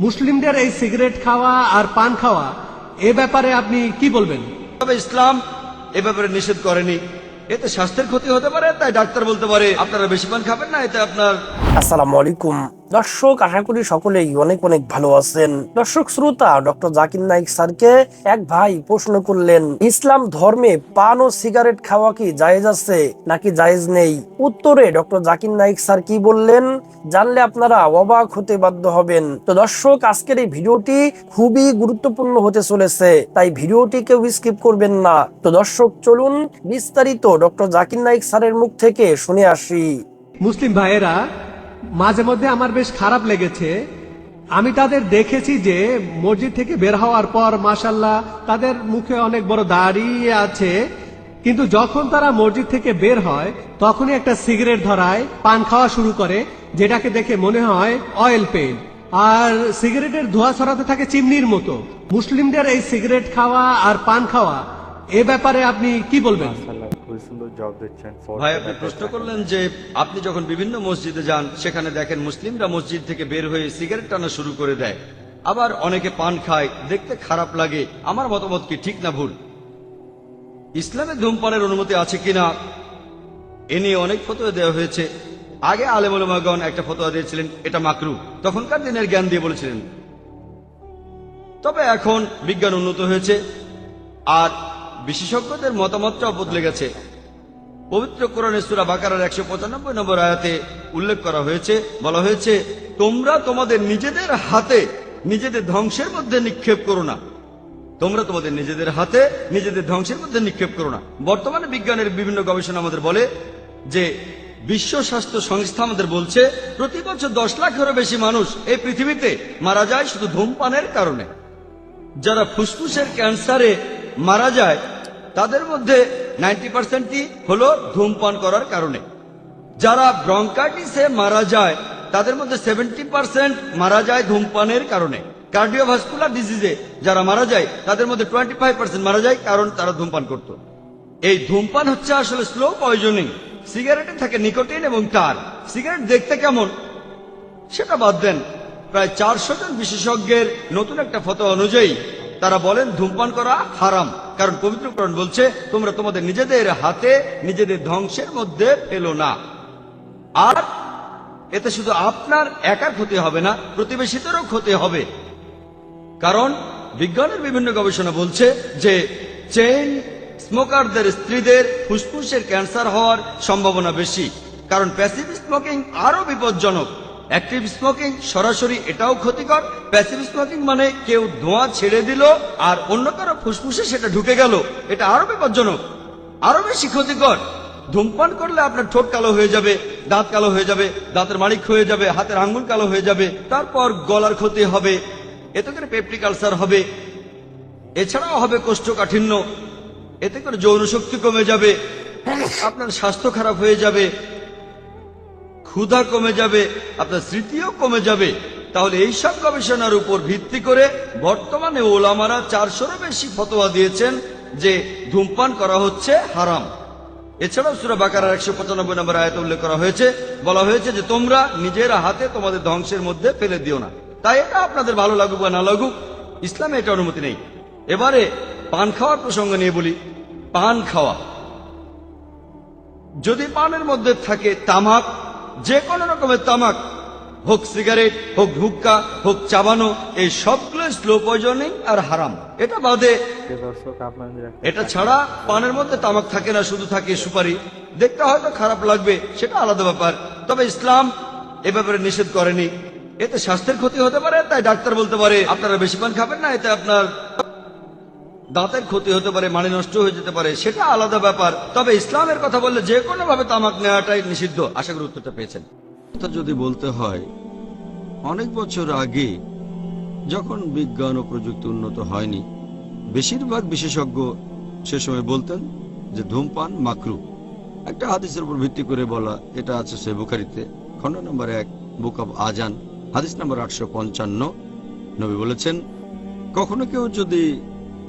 মুসলিমদের এই সিগারেট খাওয়া আর পান খাওয়া এ ব্যাপারে আপনি কি বলবেন? তবে ইসলাম এ ব্যাপারে নিষেধ করেনি। এতে স্বাস্থ্যের ক্ষতি হতে পারে তাই ডাক্তার বলতে পারে আপনারা বেশি পান খাবেন না এতে আপনার আসসালামু আলাইকুম। দর্শক, আশা করি সকলেই অনেক অনেক ভালো আছেন। দর্শক, শ্রোতা, ডক্টর জাকির নাইক স্যারকে এক ভাই প্রশ্ন করলেন, ইসলাম ধর্মে পান ও সিগারেট খাওয়া কি জায়েজ আছে নাকি জায়েজ নেই? উত্তরে ডক্টর জাকির নাইক স্যার কি বললেন, জানলে আপনারা অবাক হতে বাধ্য হবেন। তো দর্শক, আজকের এই ভিডিওটি খুবই গুরুত্বপূর্ণ হতে চলেছে, তাই ভিডিওটি কেউ স্কিপ করবেন না। তো দর্শক, চলুন বিস্তারিত ডক্টর জাকির নাইক স্যারের মুখ থেকে শুনে আসি। মুসলিম ভাইয়েরা মাঝে মধ্যে আমার বেশ খারাপ লেগেছে। আমি তাদের দেখেছি যে মসজিদ থেকে বের হওয়ার পর মাসাল্লাহ তাদের মুখে অনেক বড় দাড়ি আছে। কিন্তু যখন তারা মসজিদ থেকে বের হয়, তখনই একটা সিগারেট ধরায়, পান খাওয়া শুরু করে, যেটাকে দেখে মনে হয় অয়েল পেইন্ট আর সিগারেটের ধোঁয়া ছড়াতে থাকে চিমনির মতো। মুসলিমদের এই সিগারেট খাওয়া আর পান খাওয়া, এ ব্যাপারে আপনি কি বলবেন? খুবই সুন্দর জব দিচ্ছেন ভাই আপনি প্রশ্ন করলেন যে আপনি যখন বিভিন্ন মসজিদে যান সেখানে দেখেন মুসলিমরা মসজিদ থেকে বের হয়ে সিগারেট টানা শুরু করে দেয়। আবার অনেকে পান খায় দেখতে খারাপ লাগে আমার মতামত কি ঠিক না ভুল? ইসলামে ধূমপানের অনুমতি আছে কিনা? এ নিয়ে অনেক ফতোয়া দেওয়া হয়েছে। আগে আলেমুলমাগণ একটা ফতোয়া দিয়েছিলেন এটা মাকরু। তখনকার দিনের জ্ঞান দিয়ে বলেছিলেন। তবে এখন বিজ্ঞান উন্নত হয়েছে আর বিশেষজ্ঞদের মতামতটাও বদলে গেছে। পবিত্র কোরআনে সুরা বাকারার একশো পঁচানব্বই নম্বর আয়াতে উল্লেখ করা হয়েছে, বলা হয়েছে, তোমরা তোমাদের নিজেদের হাতে নিজেদের ধ্বংসের মধ্যে নিক্ষেপ করো না। তোমরা তোমাদের নিজেদের হাতে নিজেদের ধ্বংসের মধ্যে নিক্ষেপ করো না। বর্তমানে বিজ্ঞানের বিভিন্ন গবেষণা আমাদের বলে যে, বিশ্ব স্বাস্থ্য সংস্থা আমাদের বলছে, প্রতি বছর দশ লাখেরও বেশি মানুষ এই পৃথিবীতে মারা যায় শুধু ধূমপানের কারণে। যারা ফুসফুসের ক্যান্সারে মারা যায় তাদের মধ্যে নাইনটি পার্সেন্টই হলো ধূমপান করার কারণে। যারা ব্রঙ্কাইটিসে মারা যায়, তাদের মধ্যে সেভেন্টি পার্সেন্ট মারা যায় ধূমপানের কারণে। কার্ডিওভাস্কুলার ডিজিজে যারা মারা যায়, তাদের মধ্যে টোয়েন্টি ফাইভ পার্সেন্ট মারা যায় কারণ তারা ধূমপান করত। এই ধূমপান হচ্ছে আসলে স্লো পয়জনিং। সিগারেটে থাকে নিকোটিন এবং তার। সিগারেট দেখতে কেমন? সেটা বাদ দেন। প্রায় চারশো জন বিশেষজ্ঞের নতুন একটা ফটো অনুযায়ী তারা বলেন, ধূমপান করা হারাম। কারণ পবিত্র কোরআন বলছে, তোমরা তোমাদের নিজেদের হাতে, নিজেদের ধ্বংসের মধ্যে ফেলো না। আর এতে শুধু আপনার একার ক্ষতি হবে না, প্রতিবেশীদেরও ক্ষতি হবে। কারণ বিজ্ঞানের বিভিন্ন গবেষণা বলছে যে, চেইন স্মোকারদের স্ত্রীদের ফুসফুসের ক্যান্সার হওয়ার সম্ভাবনা বেশি। কারণ প্যাসিভ স্মোকিং আরও বিপজ্জনক। অ্যাক্টিভ স্মোকিং সরাসরি এটাও ক্ষতিকর। প্যাসিভ স্মোকিং মানে কেউ ধোঁয়া ছেড়ে দিল আর অন্য কারও ফুসফুসে সেটা ঢুকে গেল। এটা আরও বিপজ্জনক, আরও বেশি ক্ষতিকর। ধূমপান করলে আপনার ঠোঁট কালো হয়ে যাবে, দাঁত কালো হয়ে যাবে, দাঁতের মাড়িক হয়ে যাবে, হাতের আঙ্গুল কালো হয়ে যাবে, তারপর গলার ক্ষতি হবে, এতে করে পেপটিক আলসার হবে, এছাড়াও হবে কোষ্ঠকাঠিন্য, এতে করে যৌন শক্তি কমে যাবে, আপনার স্বাস্থ্য খারাপ হয়ে যাবে ক্ষুধা কমে যাবে, আপনার স্মৃতিও কমে যাবে। তাহলে এইসব গবেষণার উপর ভিত্তি করে বর্তমানে ওলামারা চারশোরও বেশি ফতোয়া দিয়েছেন যে ধূমপান করা হচ্ছে হারাম। এছাড়াও সুরা বাকার একশো পঁচানব্বই নম্বর আয়ত উল্লেখ করা হয়েছে, বলা হয়েছে যে তোমরা নিজের হাতে তোমাদের ধ্বংসের মধ্যে ফেলে দিও না। তাই এটা আপনাদের ভালো লাগুক বা না লাগুক, ইসলামে এটা অনুমতি নেই। এবারে পান খাওয়ার প্রসঙ্গ নিয়ে বলি। পান খাওয়া। যদি পানের মধ্যে থাকে তামাক যে কোনো রকমের তামাক হোক সিগারেট হোক হুক্কা হোক চাবানো এই সবগুলো স্লো পয়জনিং আর হারাম। এটা বাদে এটা ছাড়া পানের মধ্যে তামাক থাকে না শুধু থাকে সুপারি। দেখতে হয়তো খারাপ লাগবে সেটা আলাদা ব্যাপার। তবে ইসলাম এ ব্যাপারে নিষেধ করেনি। এতে স্বাস্থ্যের ক্ষতি হতে পারে তাই ডাক্তার বলতে পারে আপনারা বেশি পান খাবেন না এতে আপনার দাঁতের ক্ষতি হতে পারে মানে নষ্ট হয়ে যেতে পারে, সেটা আলাদা ব্যাপার। তবে ইসলামের কথা বললে যে কোনো ভাবে তামাক নেওয়াটাই নিষিদ্ধ। আশা করি উত্তরটা পেয়েছেন। কথা যদি বলতে হয়, অনেক বছর আগে যখন বিজ্ঞান ও প্রযুক্তি উন্নত হয়নি, বেশিরভাগ বিশেষজ্ঞ সে সময় বলতেন যে ধূমপান মাকরু। একটা হাদিসের উপর ভিত্তি করে বলা, এটা আছে সে বুখারিতে, খণ্ড নম্বর এক, বুক অব আজান হাদিস নম্বর আটশো পঞ্চান্ন। নবী বলেছেন, কখনো কেউ যদি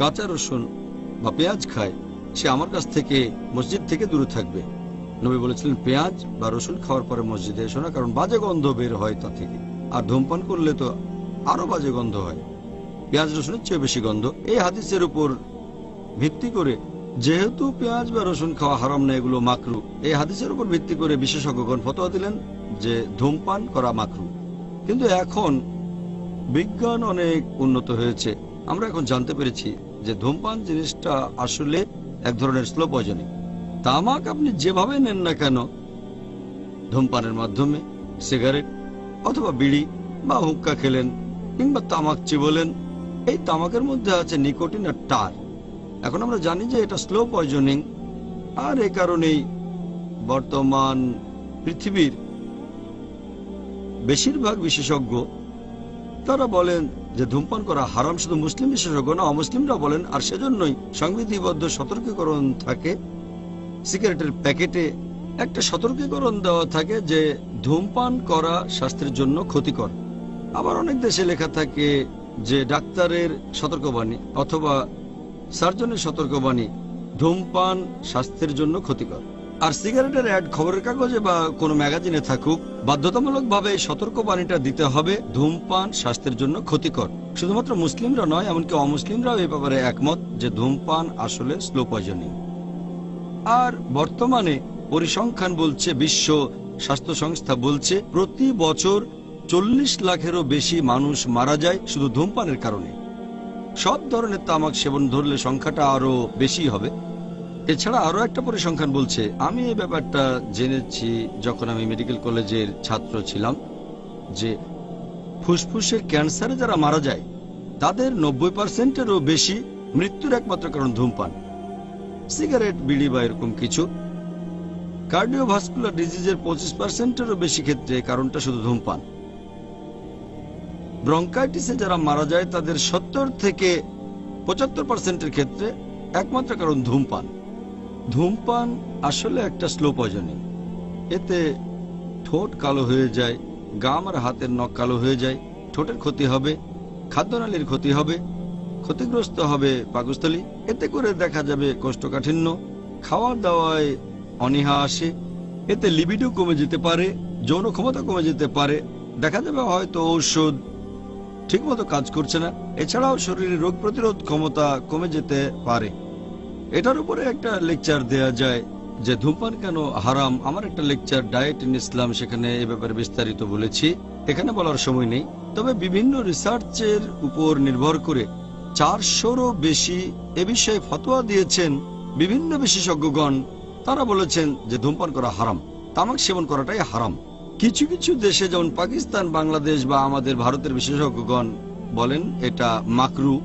কাঁচা রসুন বা পেঁয়াজ খায়, সে আমার কাছ থেকে মসজিদ থেকে দূরে থাকবে। নবী বলেছিলেন, পেঁয়াজ বা রসুন খাওয়ার পরে মসজিদে এসো না, কারণ বাজে গন্ধ বের হয় তা থেকে। আর ধূমপান করলে তো আরও বাজে গন্ধ হয়। পেঁয়াজ রসুনের চেয়ে বেশি গন্ধ। এই হাদিসের উপর ভিত্তি করে যেহেতু পেঁয়াজ বা রসুন খাওয়া হারাম না, এগুলো মাকরু, এই হাদিসের উপর ভিত্তি করে বিশেষজ্ঞগণ ফতোয়া দিলেন যে ধূমপান করা মাকরু। কিন্তু এখন বিজ্ঞান অনেক উন্নত হয়েছে। আমরা এখন জানতে পেরেছি যে ধূমপান জিনিসটা আসলে এক ধরনের স্লো পয়জনিং। তামাক আপনি যেভাবে নেন না কেন, ধূমপানের মাধ্যমে, সিগারেট অথবা বিড়ি বা হুক্কা খেলেন কিংবা তামাক চিবলেন, এই তামাকের মধ্যে আছে নিকোটিন আর টার। এখন আমরা জানি যে এটা স্লো পয়জনিং, আর এ কারণেই বর্তমান পৃথিবীর বেশিরভাগ বিশেষজ্ঞ তারা বলেন যে ধূমপান করা হারাম, শুধু মুসলিম বিশেষজ্ঞ না অমুসলিমরা বলেন, আর সেজন্যই সংবিধিবদ্ধ সতর্কীকরণ থাকে। সিগারেটের প্যাকেটে একটা সতর্কীকরণ দেওয়া থাকে যে ধূমপান করা স্বাস্থ্যের জন্য ক্ষতিকর। আবার অনেক দেশে লেখা থাকে যে ডাক্তারের সতর্কবাণী অথবা সার্জনের সতর্কবাণী, ধূমপান স্বাস্থ্যের জন্য ক্ষতিকর। আর সিগারেটের অ্যাড খবরের কাগজে বা কোনো ম্যাগাজিনে থাকুক, বাধ্যতামূলকভাবে এই সতর্কবাণীটা দিতে হবে ধূমপান স্বাস্থ্যের জন্য ক্ষতিকর। শুধুমাত্র মুসলিমরা নয়, এমনকি অমুসলিমরাও এই ব্যাপারে একমত যে ধূমপান আসলে স্লো পয়জনিং আর বর্তমানে পরিসংখ্যান বলছে, বিশ্ব স্বাস্থ্য সংস্থা বলছে, প্রতি বছর চল্লিশ লাখেরও বেশি মানুষ মারা যায় শুধু ধূমপানের কারণে। সব ধরনের তামাক সেবন ধরলে সংখ্যাটা আরও বেশি হবে। এছাড়া আরও একটা পরিসংখ্যান বলছে, আমি এই ব্যাপারটা জেনেছি যখন আমি মেডিকেল কলেজের ছাত্র ছিলাম, যে ফুসফুসের ক্যান্সারে যারা মারা যায়, তাদের নব্বই পার্সেন্টেরও বেশি মৃত্যুর একমাত্র কারণ ধূমপান। সিগারেট, বিড়ি বা এরকম কিছু। কার্ডিওভাস্কুলার ডিজিজের পঁচিশ পার্সেন্টেরও বেশি ক্ষেত্রে কারণটা শুধু ধূমপান। ব্রঙ্কাইটিসে যারা মারা যায়, তাদের সত্তর থেকে পঁচাত্তর পার্সেন্টের ক্ষেত্রে একমাত্র কারণ ধূমপান। ধূমপান আসলে একটা স্লো এতে ঠোঁট কালো হয়ে যায়, গাম আর হাতের নখ কালো হয়ে যায়, ঠোঁটের ক্ষতি হবে, খাদ্যনালীর ক্ষতি হবে, ক্ষতিগ্রস্ত হবে পাকস্থলী। এতে করে দেখা যাবে কোষ্ঠকাঠিন্য খাওয়া দাওয়ায় অনীহা আসে, এতে লিবিডও কমে যেতে পারে, যৌন ক্ষমতা কমে যেতে পারে, দেখা যাবে হয়তো ঔষধ ঠিকমতো কাজ করছে না। এছাড়াও শরীরে রোগ প্রতিরোধ ক্ষমতা কমে যেতে পারে। এটার উপরে একটা লেকচার দেয়া যায় যে ধূমপান কেন হারাম? আমার একটা লেকচার ডায়েট ইন ইসলাম সেখানে এ ব্যাপারে বিস্তারিত বলেছি। এখানে বলার সময় নেই। তবে বিভিন্ন রিসার্চের উপর নির্ভর করে চারশোরও বেশি এ বিষয়ে ফতোয়া দিয়েছেন বিভিন্ন বিশেষজ্ঞগণ। তারা বলেছেন যে ধূমপান করা হারাম, তামাক সেবন করাটাই হারাম। কিছু কিছু দেশে যেমন পাকিস্তান, বাংলাদেশ বা আমাদের ভারতের বিশেষজ্ঞগণ বলেন এটা মাকরু।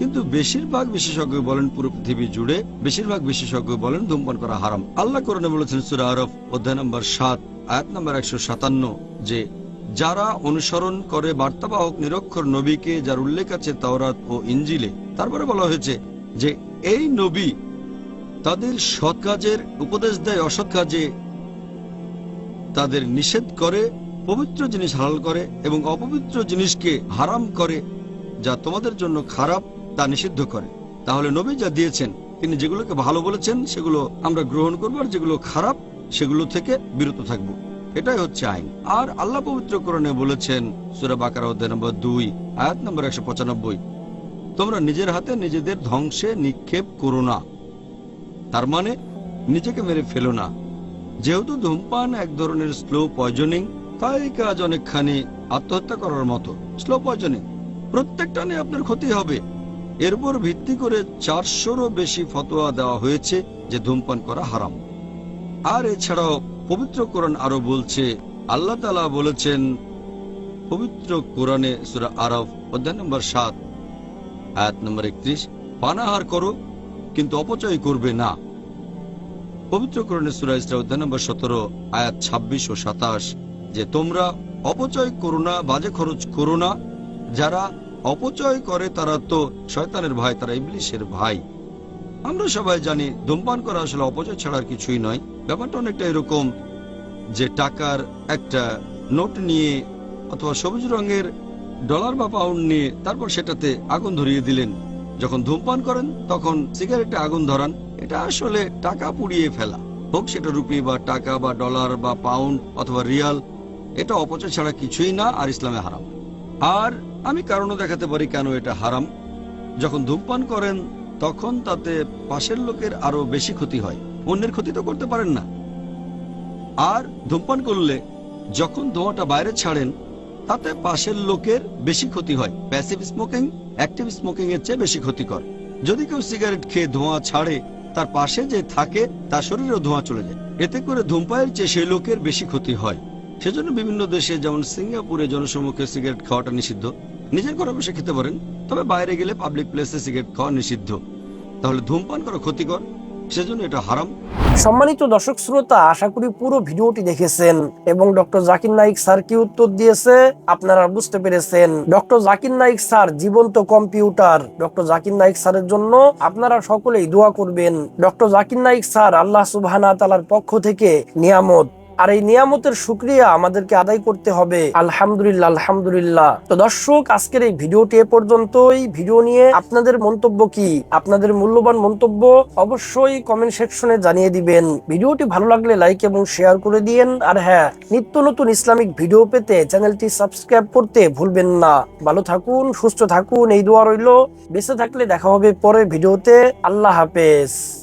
কিন্তু বেশিরভাগ বিশেষজ্ঞ বলেন পুরো পৃথিবী জুড়ে বেশিরভাগ বিশেষজ্ঞ বলেন ধূমপান করা হারাম। আল্লাহ করণে বলেছেন সুরা আরফ, অধ্যায় নম্বর সাত, আয়াত নম্বর একশো সাতান্ন, যে যারা অনুসরণ করে বার্তাবাহক নিরক্ষর নবীকে, যার উল্লেখ আছে তাওরাত ও ইঞ্জিলে তারপরে বলা হয়েছে যে এই নবী তাদের সৎ কাজের উপদেশ দেয়, অসৎ কাজে তাদের নিষেধ করে, পবিত্র জিনিস হালাল করে এবং অপবিত্র জিনিসকে হারাম করে, যা তোমাদের জন্য খারাপ তা নিষিদ্ধ করে। তাহলে নবী যা দিয়েছেন, তিনি যেগুলোকে ভালো বলেছেন, সেগুলো আমরা গ্রহণ করব, আর যেগুলো খারাপ, সেগুলো থেকে বিরত থাকব। এটাই হচ্ছে আইন। আর আল্লাহ পবিত্র করণে বলেছেন, সুরা বাকার অধ্যায় নম্বর দুই, আয়াত নম্বর একশো পঁচানব্বই, তোমরা নিজের হাতে নিজেদের ধ্বংসে নিক্ষেপ করো না। তার মানে নিজেকে মেরে ফেলো না। যেহেতু ধূমপান এক ধরনের স্লো পয়জনিং তাই কাজ অনেকখানি আত্মহত্যা করার মতো। স্লো পয়জনিং প্রত্যেকটা নিয়ে আপনার ক্ষতি হবে। এর উপর ভিত্তি করে চারশোরও বেশি ফতোয়া দেওয়া হয়েছে যে ধূমপান করা হারাম। আর এছাড়াও পবিত্র কোরআন আরও বলছে, আল্লাহ তালা বলেছেন, পবিত্র কোরআনে সুরা আরব অধ্যায় নম্বর সাত, আয়াত নম্বর একত্রিশ, পানাহার করো, কিন্তু অপচয় করবে না। পবিত্র কোরআনে সুরা ইসরা, অধ্যায় নম্বর সতেরো, আয়াত ছাব্বিশ ও সাতাশ, যে তোমরা অপচয় করো না, বাজে খরচ করো না, যারা অপচয় করে তারা তো শয়তানের ভাই, তারা ইবলিশের ভাই। আমরা সবাই জানি, ধূমপান করা আসলে অপচয় ছাড়ার কিছুই নয়। ব্যাপারটা অনেকটা এরকম যে টাকার একটা নোট নিয়ে অথবা সবুজ রঙের ডলার বা পাউন্ড নিয়ে তারপর সেটাতে আগুন ধরিয়ে দিলেন। যখন ধূমপান করেন, তখন সিগারেটে আগুন ধরান। এটা আসলে টাকা পুড়িয়ে ফেলা। হোক সেটা রুপি বা টাকা বা ডলার বা পাউন্ড অথবা রিয়াল, এটা অপচয় ছাড়া কিছুই না আর ইসলামে হারাম। আর আমি কারণও দেখাতে পারি কেন এটা হারাম। যখন ধূমপান করেন, তখন তাতে পাশের লোকের আরও বেশি ক্ষতি হয়। অন্যের ক্ষতি তো করতে পারেন না। আর ধূমপান করলে যখন ধোঁয়াটা বাইরে ছাড়েন, তাতে পাশের লোকের বেশি ক্ষতি হয়। প্যাসিভ স্মোকিং অ্যাক্টিভ স্মোকিং এর চেয়ে বেশি ক্ষতিকর। যদি কেউ সিগারেট খেয়ে ধোঁয়া ছাড়ে, তার পাশে যে থাকে, তার শরীরেও ধোঁয়া চলে যায়। এতে করে ধূমপায়ের চেয়ে সেই লোকের বেশি ক্ষতি হয়। সেজন্য বিভিন্ন দেশে, যেমন সিঙ্গাপুরে জনসমুখে সিগারেট খাওয়াটা নিষিদ্ধ। নিজের ঘরে বসে খেতে পারেন, তবে বাইরে গেলে পাবলিক প্লেসে সিগারেট খাওয়া নিষিদ্ধ। তাহলে ধূমপান করা ক্ষতিকর, সেজন্য এটা হারাম। সম্মানিত দর্শক শ্রোতা, আশা করি পুরো ভিডিওটি দেখেছেন এবং ডক্টর জাকির নাইক স্যার কি উত্তর দিয়েছে, আপনারা বুঝতে পেরেছেন। ডক্টর জাকির নাইক স্যার জীবন্ত কম্পিউটার। ডক্টর জাকির নাইক স্যারের জন্য আপনারা সকলেই দোয়া করবেন। ডক্টর জাকির নাইক স্যার আল্লাহ সুবহানা তালার পক্ষ থেকে নিয়ামত। আর এই নিয়ামতের শুক্রিয়া আমাদেরকে আদায় করতে হবে। আলহামদুলিল্লাহ আলহামদুলিল্লাহ। তো দর্শক, আজকের এই ভিডিওটি এ পর্যন্তই। ভিডিও নিয়ে আপনাদের মন্তব্য কি? আপনাদের মূল্যবান মন্তব্য অবশ্যই কমেন্ট সেকশনে জানিয়ে দিবেন। ভিডিওটি ভালো লাগলে লাইক এবং শেয়ার করে দিয়েন। আর হ্যাঁ নিত্য নতুন ইসলামিক ভিডিও পেতে চ্যানেলটি সাবস্ক্রাইব করতে ভুলবেন না। ভালো থাকুন, সুস্থ থাকুন, এই দোয়া রইল। বেঁচে থাকলে দেখা হবে পরের ভিডিওতে। আল্লাহ হাফেজ।